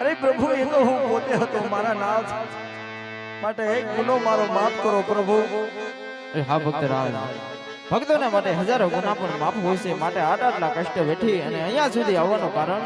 અરે પ્રભુ એ તો હું પોતે હતો, મારા નાથ માટે એક ગુનો મારો માફ કરો પ્રભુ. હા, ભક્ત રાજ. ભક્તોને માટે હજારો ગુના પણ માફ હોય છે, માટે આટ આટલા કષ્ટ વેઠી અને અહીંયા સુધી આવવાનું કારણ